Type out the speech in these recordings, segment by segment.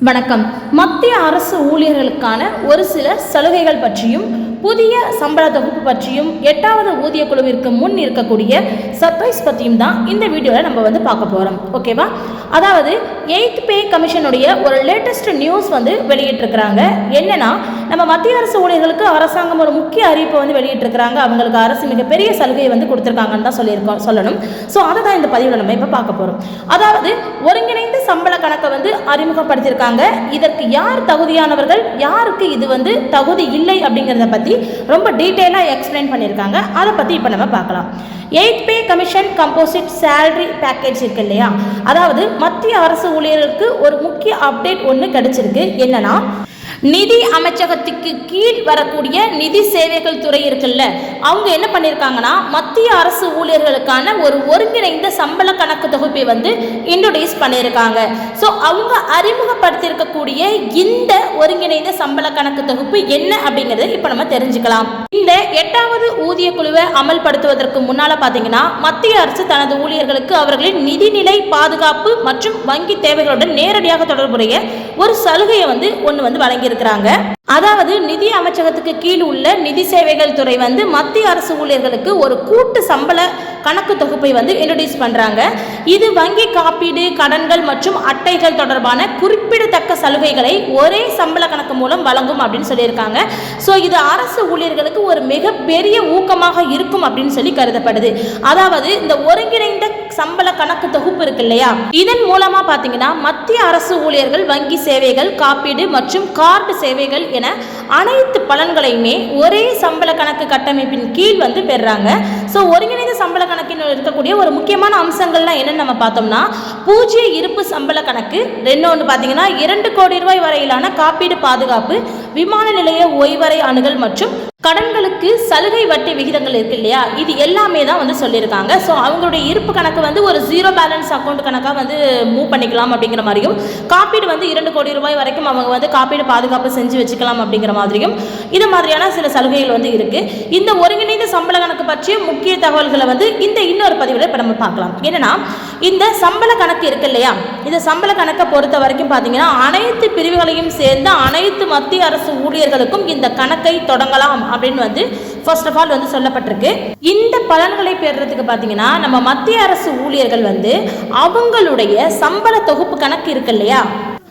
வணக்கம். மத்திய அரசு ஊழியர்களுக்கான ஒரு சில சலுகைகள் பற்றியும் புதிய சம்பள தொகுப்பு பற்றியும் எட்டாவது ஊதிய குழுவிற்கு முன் இருக்கக்கூடிய சர்ப்ரைஸ் பற்றியும் தான் இந்த வீடியோவில் நம்ம வந்து பார்க்க போகிறோம் ஓகேவா அதாவது எயித் பே கமிஷனுடைய ஒரு லேட்டஸ்ட் நியூஸ் வந்து வெளியிட்டிருக்கிறாங்க. என்னன்னா நம்ம மத்திய அரசு ஊழியர்களுக்கு அரசாங்கம் ஒரு முக்கிய அறிவிப்பை வந்து வெளியிட்டிருக்கிறாங்க. அவங்களுக்கு அரசு மிகப்பெரிய சலுகையை வந்து கொடுத்துருக்காங்கன்னு தான் சொல்லியிருக்கோம் சொல்லணும். ஸோ அதை தான் இந்த பதிவில் நம்ம இப்போ பார்க்க போகிறோம் அதாவது ஒருங்கிணைந்த சம்பள கணக்கை வந்து அறிமுகப்படுத்தியிருக்காங்க. இதற்கு யார் தகுதியானவர்கள்? யாருக்கு இது வந்து தகுதி இல்லை அப்படிங்கிறத பற்றி ரொம்ப டீட்டெயிலாக எக்ஸ்பிளைன் பண்ணியிருக்காங்க. அதை பற்றி இப்போ நம்ம பார்க்கலாம். Eight pay commission composite salary package இருக்கு இல்லையா? அதாவது மத்திய அரசு ஊழியர்களுக்கு ஒரு முக்கிய அப்டேட் ஒன்று கிடைச்சிருக்கு. என்னன்னா நிதி அமைச்சகத்துக்கு கீழ் வரக்கூடிய நிதி சேவைகள் துறை இருக்குல்ல அவங்க என்ன பண்ணியிருக்காங்கன்னா மத்திய அரசு ஊழியர்களுக்கான ஒரு ஒருங்கிணைந்த சம்பள கணக்கு தொகுப்பை வந்து இன்ட்ரொடியூஸ் பண்ணியிருக்காங்க ஸோ அவங்க அறிமுகப்படுத்தியிருக்கக்கூடிய இந்த ஒருங்கிணைந்த சம்பள கணக்கு தொகுப்பு என்ன அப்படிங்கிறத இப்போ நம்ம தெரிஞ்சுக்கலாம். இந்த எட்டாவது ஊதிய குழுவை அமல்படுத்துவதற்கு முன்னால் பார்த்தீங்கன்னா மத்திய அரசு தனது ஊழியர்களுக்கு அவர்களின் நிதிநிலை பாதுகாப்பு மற்றும் வங்கி தேவைகளுடன் நேரடியாக தொடர்புடைய ஒரு சலுகையை வந்து ஒன்று வந்து இருக்கிறாங்க அதாவது நிதி அமைச்சகத்துக்கு கீழ் உள்ள நிதி சேவைகள் துறை வந்து மத்திய அரசு ஊழியர்களுக்கு ஒரு கூட்டு சம்பள கணக்கு தொகுப்பை வந்து இன்ட்ரடியூஸ் பண்ணுறாங்க இது வங்கி காப்பீடு கடன்கள் மற்றும் அட்டைகள் தொடர்பான குறிப்பிடத்தக்க சலுகைகளை ஒரே சம்பள கணக்கு மூலம் வழங்கும் அப்படின்னு சொல்லியிருக்காங்க. ஸோ இது அரசு ஊழியர்களுக்கு ஒரு மிகப்பெரிய ஊக்கமாக இருக்கும் அப்படின்னு சொல்லி கருதப்படுது. அதாவது இந்த ஒருங்கிணைந்த சம்பள கணக்கு தொகுப்பு இருக்கு இல்லையா? இதன் மூலமா பார்த்தீங்கன்னா மத்திய அரசு ஊழியர்கள் வங்கி சேவைகள் காப்பீடு மற்றும் கார்டு சேவைகள் என அனைத்து பலன்களையுமே ஒரே சம்பள கணக்கு கட்டமைப்பின் கீழ் வந்து பெறுறாங்க. ஸோ ஒருங்கிணைந்த சம்பள கணக்கில் இருக்கக்கூடிய ஒரு முக்கியமான அம்சங்கள்லாம் என்னென்னு நம்ம பார்த்தோம்னா பூஜ்ய இருப்பு சம்பள கணக்கு. ரெண்டொன்று பார்த்தீங்கன்னா இரண்டு கோடி ரூபாய் வரையிலான காப்பீடு பாதுகாப்பு விமான நிலைய ஓய்வறை அணுகல் மற்றும் கடன்களுக்கு சலுகை வட்டி விகிதங்கள் இருக்கு இல்லையா? இது எல்லாமே தான் வந்து சொல்லியிருக்காங்க. ஸோ அவங்களுடைய இருப்பு கணக்கு வந்து ஒரு ஜீரோ பேலன்ஸ் அக்கௌண்ட் கணக்காக வந்து மூவ் பண்ணிக்கலாம் அப்படிங்கிற மாதிரியும் காப்பீடு வந்து இரண்டு கோடி ரூபாய் வரைக்கும் அவங்க வந்து காப்பீடு பாதுகாப்பு செஞ்சு வச்சுக்கலாம் அப்படிங்கிற மாதிரியும் இது மாதிரியான சில சலுகைகள் வந்து இருக்கு. இந்த ஒருங்கிணைந்த சம்பள கணக்கு பற்றிய முக்கிய தகவல்களை வந்து இந்த இன்னொரு பதிவில் இப்போ நம்ம பார்க்கலாம். என்னன்னா இந்த சம்பள கணக்கு இருக்கு இல்லையா? இந்த சம்பள கணக்கை பொறுத்த வரைக்கும் பார்த்தீங்கன்னா அனைத்து பிரிவுகளையும் சேர்ந்த அனைத்து மத்திய அரசு ஊழியர்களுக்கும் இந்த கணக்கை தொடங்கலாம் அப்படின்னு வந்து ஃபர்ஸ்ட் ஆஃப் ஆல் வந்து சொல்லப்பட்டிருக்கு. இந்த பலன்களை பெறுறதுக்கு பார்த்தீங்கன்னா நம்ம மத்திய அரசு ஊழியர்கள் வந்து அவங்களுடைய சம்பள தொகுப்பு கணக்கு இருக்கு இல்லையா?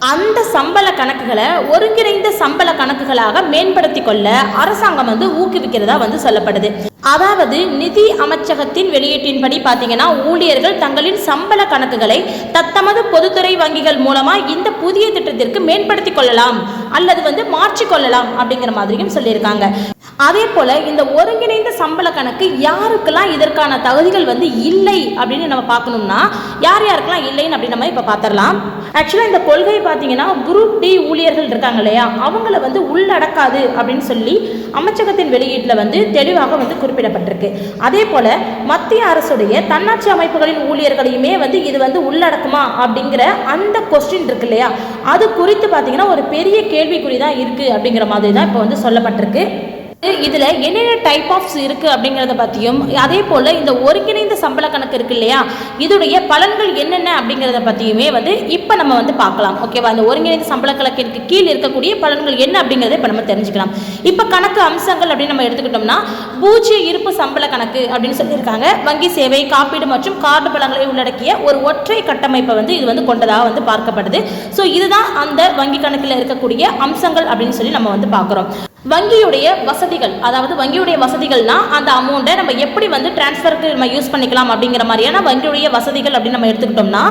அந்த சம்பள கணக்குகளை ஒருங்கிணைந்த சம்பள கணக்குகளாக மேம்படுத்தி கொள்ள அரசாங்கம் வந்து ஊக்குவிக்கிறதா வந்து சொல்லப்படுது. அதாவது நிதி அமைச்சகத்தின் வெளியீட்டின்படி பார்த்தீங்கன்னா ஊழியர்கள் தங்களின் சம்பள கணக்குகளை தத்தமது பொதுத்துறை வங்கிகள் மூலமா இந்த புதிய திட்டத்திற்கு மேம்படுத்தி கொள்ளலாம் அல்லது வந்து மாற்றிக்கொள்ளலாம் அப்படிங்கிற மாதிரியும் சொல்லியிருக்காங்க. அதே போல் இந்த ஒருங்கிணைந்த சம்பள கணக்கு யாருக்கெல்லாம் இதற்கான தகுதிகள் வந்து இல்லை அப்படின்னு நம்ம பார்க்கணும்னா யார் யாருக்கெல்லாம் இல்லைன்னு அப்படின்னு நம்ம இப்போ பார்த்துடலாம். ஆக்சுவலாக இந்த கொள்கை பார்த்தீங்கன்னா குரூப் டி ஊழியர்கள் இருக்காங்க இல்லையா? அவங்கள வந்து உள்ளடக்காது அப்படின்னு சொல்லி அமைச்சகத்தின் வெளியீட்டில் வந்து தெளிவாக வந்து குறிப்பிடப்பட்டிருக்கு. அதே போல் மத்திய அரசுடைய தன்னாட்சி அமைப்புகளின் ஊழியர்களையுமே வந்து இது வந்து உள்ளடக்குமா அப்படிங்கிற அந்த கொஸ்டின் இருக்கு இல்லையா? அது குறித்து பார்த்தீங்கன்னா ஒரு பெரிய கேள்விக்குறி தான் இருக்குது அப்படிங்கிற மாதிரி தான் இப்போ வந்து சொல்லப்பட்டிருக்கு. இதில் என்னென்ன டைப் ஆஃப்ஸ் இருக்குது அப்படிங்கிறத பற்றியும் அதே போல் இந்த ஒருங்கிணைந்த சம்பள கணக்கு இருக்கு இல்லையா இதோடைய பலன்கள் என்னென்ன அப்படிங்கிறத பற்றியுமே வந்து இப்போ நம்ம வந்து பார்க்கலாம். ஓகேவா இந்த ஒருங்கிணைந்த சம்பள கணக்கிற்கு கீழ் இருக்கக்கூடிய பலன்கள் என்ன அப்படிங்கிறத இப்போ நம்ம தெரிஞ்சுக்கலாம். இப்போ கணக்கு அம்சங்கள் அப்படின்னு நம்ம எடுத்துக்கிட்டோம்னா பூஜ்ய இருப்பு சம்பள கணக்கு அப்படின்னு சொல்லியிருக்காங்க. வங்கி சேவை காப்பீடு மற்றும் கார்டு பலன்களை உள்ளடக்கிய ஒரு ஒற்றை கட்டமைப்பை வந்து இது வந்து கொண்டதாக வந்து பார்க்கப்படுது. ஸோ இதுதான் அந்த வங்கி கணக்கில் இருக்கக்கூடிய அம்சங்கள் அப்படின்னு சொல்லி நம்ம வந்து பார்க்குறோம். வங்கியுடைய வசதிகள் அதாவது வங்கியுடைய வசதிகள்னா அந்த அமௌண்ட்டை நம்ம எப்படி வந்து டிரான்ஸ்ஃபருக்கு நம்ம யூஸ் பண்ணிக்கலாம் அப்படிங்கிற மாதிரியான வங்கியுடைய வசதிகள் அப்படின்னு நம்ம எடுத்துக்கிட்டோம்னா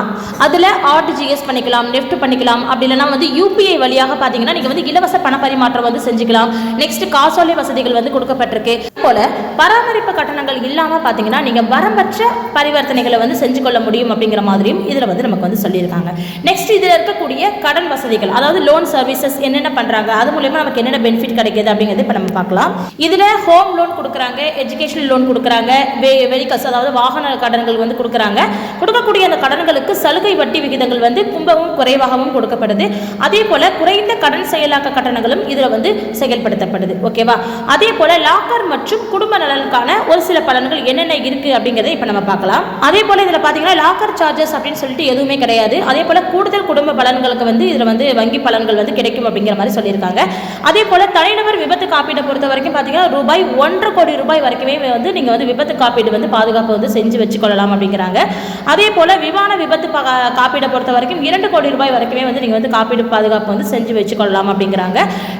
அதில் ஆர்டிஜிஎஸ் பண்ணிக்கலாம் நெஃப்ட் பண்ணிக்கலாம் அப்படி இல்லைனா வந்து யூபிஐ வழியாக பார்த்தீங்கன்னா நீங்கள் வந்து இலவச பண பரிமாற்றம் வந்து செஞ்சுக்கலாம். நெக்ஸ்ட் காசோலை வசதிகள் வந்து கொடுக்கப்பட்டிருக்கு. போல் பராமரிப்பு கட்டணங்கள் இல்லாமல் பார்த்தீங்கன்னா நீங்கள் வரம்பற்ற பரிவர்த்தனைகளை வந்து செஞ்சு கொள்ள முடியும் அப்படிங்கிற மாதிரியும் இதில் வந்து நமக்கு வந்து சொல்லியிருக்காங்க. நெக்ஸ்ட் இதில் இருக்கக்கூடிய கடன் வசதிகள் அதாவது லோன் சர்வீசஸ் என்னென்ன பண்ணுறாங்க அது மூலயமா நமக்கு என்னென்ன பெனிஃபிட் கிடைக்குது அப்படிங்கிறது இப்போ நம்ம பார்க்கலாம். இதில் ஹோம் லோன் கொடுக்குறாங்க எஜுகேஷனல் லோன் கொடுக்குறாங்க வெஹிக்கல்ஸ் அதாவது வாகன கடன்கள் வந்து கொடுக்குறாங்க. கொடுக்கக்கூடிய அந்த கடன்களுக்கு சலுகை வட்டி விகிதங்கள் வந்து கும்பவும் குறைவாகவும் கொடுக்கப்படுது. அதே போல் குறைந்த கடன் செயலாக்க கட்டணங்களும் இதில் வந்து செயல்படுத்தப்படுது. ஓகேவா அதே போல் லாக்கர் மற்றும் மற்றும் குடும்ப நலனுக்கான ஒரு சில பலன்கள் என்னென்ன இருக்கு அப்படிங்கறத இப்போ நம்ம பார்க்கலாம். அதே போல இதில் பார்த்தீங்கன்னா லாக்கர் சார்ஜஸ் அப்படின்னு சொல்லிட்டு எதுவுமே கிடையாது. அதே போல கூடுதல் குடும்ப பலன்களுக்கு வந்து இதில் வந்து வங்கி பலன்கள் வந்து கிடைக்கும் அப்படிங்கிற மாதிரி சொல்லியிருக்காங்க. அதே போல தனிநபர் விபத்து காப்பீட்டை பொறுத்த வரைக்கும் பார்த்தீங்கன்னா ரூபாய் ஒன்றரை கோடி ரூபாய் வரைக்குமே வந்து நீங்கள் வந்து விபத்து காப்பீடு வந்து பாதுகாப்பு வந்து செஞ்சு வச்சுக்கொள்ளலாம் அப்படிங்கிறாங்க. அதே போல விமான விபத்து காப்பீடை பொறுத்த வரைக்கும் இரண்டு கோடி ரூபாய் வரைக்குமே வந்து நீங்கள் வந்து காப்பீடு பாதுகாப்பு வந்து செஞ்சு வச்சுக்கொள்ளலாம் அப்படிங்கிறாங்க.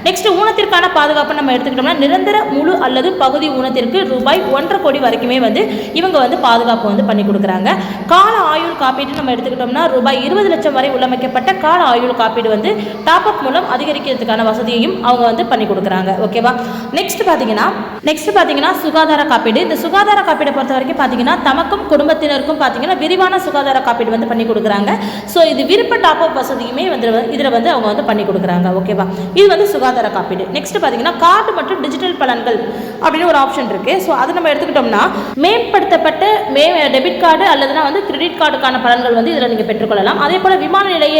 நெக்ஸ்ட் ஊனத்திற்கான பாதுகாப்பு நம்ம எடுத்துக்கிட்டோம்னா நிரந்தர முழு அல்லது பகுதி ஊனத்திற்கு ரூபாய் ஒன்றரை கோடி வரைக்குமே வந்து இவங்க வந்து பாதுகாப்பு வந்து பண்ணி கொடுக்குறாங்க. கால ஆயுள் காப்பீடு நம்ம எடுத்துக்கிட்டோம்னா ரூபாய் இருபது லட்சம் வரை உள்ளமைக்கப்பட்ட கால ஆயுள் காப்பீடு வந்து டாப் அப் மூலம் அதிகரிக்கிறதுக்கான வசதியையும் அவங்க வந்து பண்ணி கொடுக்குறாங்க. ஓகேவா நெக்ஸ்ட் பார்த்தீங்கன்னா நெக்ஸ்ட் பார்த்தீங்கன்னா சுகாதார காப்பீடு. இந்த சுகாதார காப்பீடை பொறுத்த வரைக்கும் பார்த்தீங்கன்னா தமக்கும் குடும்பத்தினருக்கும் பார்த்தீங்கன்னா விரிவான சுகாதார காப்பீடு வந்து பண்ணி கொடுக்குறாங்க. ஸோ இது விருப்ப டாப் அப் வசதியுமே வந்து இதில் வந்து அவங்க வந்து பண்ணி கொடுக்குறாங்க. ஓகேவா இது வந்து சுகாதார காப்பீடு. நெக்ஸ்ட் பார்த்தீங்கன்னா கார்டு மற்றும் டிஜிட்டல் பலன்கள் அப்படின்னு ஒரு ஆப்ஷன் இருக்கு. ஸோ அது நம்ம எடுத்துக்கிட்டோம்னா மேம்படுத்தப்பட்ட மே டெபிட் கார்டு அல்லதுனா வந்து கிரெடிட் கார்டுக்கான பலன்கள் வந்து இதில் நீங்கள் பெற்றுக்கொள்ளலாம். அதே போல் விமான நிலைய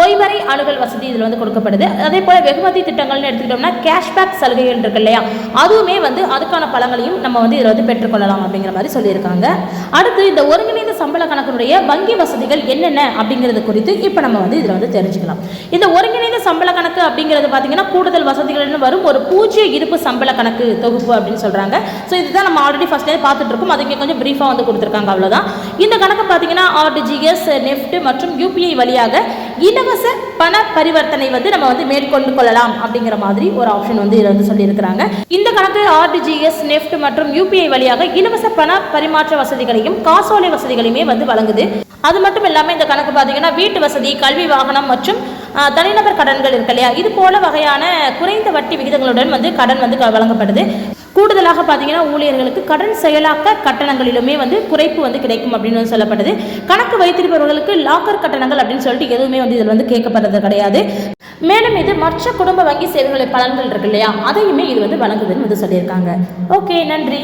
ஓய்வறை அணுகல் வசதி இதில் வந்து கொடுக்கப்படுது. அதே போல் வெகுமதி திட்டங்கள்னு எடுத்துக்கிட்டோம்னா கேஷ்பேக் சலுகைகள் இருக்கு இல்லையா? அதுவுமே வந்து அதுக்கான பலன்களையும் நம்ம வந்து இதில் வந்து பெற்றுக்கொள்ளலாம் அப்படிங்கிற மாதிரி சொல்லியிருக்காங்க. அடுத்து இந்த ஒருங்கிணைந்த சம்பள கணக்கினுடைய வங்கி வசதிகள் என்னென்ன அப்படிங்கிறது குறித்து இப்போ நம்ம வந்து இதில் வந்து தெரிஞ்சுக்கலாம். இந்த ஒருங்கிணைந்த சம்பள கணக்கு அப்படிங்கிறது பார்த்தீங்கன்னா கூடுதல் வசதிகள்னு வரும். ஒரு பூஜ்ய இருப்பு சம்பள கணக்கு தொகுப்பு அப்படின்னு சொல்கிறாங்க ஸோ இதுதான் நம்ம ஆல்ரெடி ஃபஸ்ட்டே பார்த்துட்டு இருக்கோம். அது இங்கே கொஞ்சம் ப்ரீஃபாக வந்து கொடுத்துருக்காங்க அவ்வளோதான் இந்த கணக்கு பார்த்தீங்கன்னா ஆர்டிஜிஎஸ் நெஃப்ட் மற்றும் யூபிஐ வழியாக இலவச பண பரிவர்த்தனை வந்து நம்ம வந்து மேற்கொண்டு கொள்ளலாம் அப்படிங்கிற மாதிரி ஒரு ஆப்ஷன் வந்து இதில் வந்து சொல்லியிருக்கிறாங்க. இந்த கணக்கு ஆர்டிஜிஎஸ் நெஃப்ட் மற்றும் யூபிஐ வழியாக இலவச பண பரிமாற்ற வசதிகளையும் காசோலை வசதிகளையுமே வந்து வழங்குது. அது மட்டும் இல்லாமல் இந்த கணக்கு பார்த்தீங்கன்னா வீட்டு வசதி கல்வி வாகனம் மற்றும் ஆஹ், தனிநபர் கடன்கள் இருக்கு இல்லையா? இது போல வகையான குறைந்த வட்டி விகிதங்களுடன் வந்து கடன் வந்து வழங்கப்படுது. கூடுதலாக பார்த்தீங்கன்னா ஊழியர்களுக்கு கடன் செயலாக்க கட்டணங்களிலுமே வந்து குறைப்பு வந்து கிடைக்கும் அப்படின்னு சொல்லப்பட்டது. சொல்லப்படுது கணக்கு வைத்திருப்பவர்களுக்கு லாக்கர் கட்டணங்கள் அப்படின்னு சொல்லிட்டு எதுவுமே வந்து இதில் வந்து கேட்கப்படுறது கிடையாது. மேலும் இது மற்ற குடும்ப வங்கி சேவைகளை பலன்கள் இருக்கு இல்லையா? அதையுமே இது வந்து வழங்குதுன்னு வந்து சொல்லியிருக்காங்க. ஓகே நன்றி.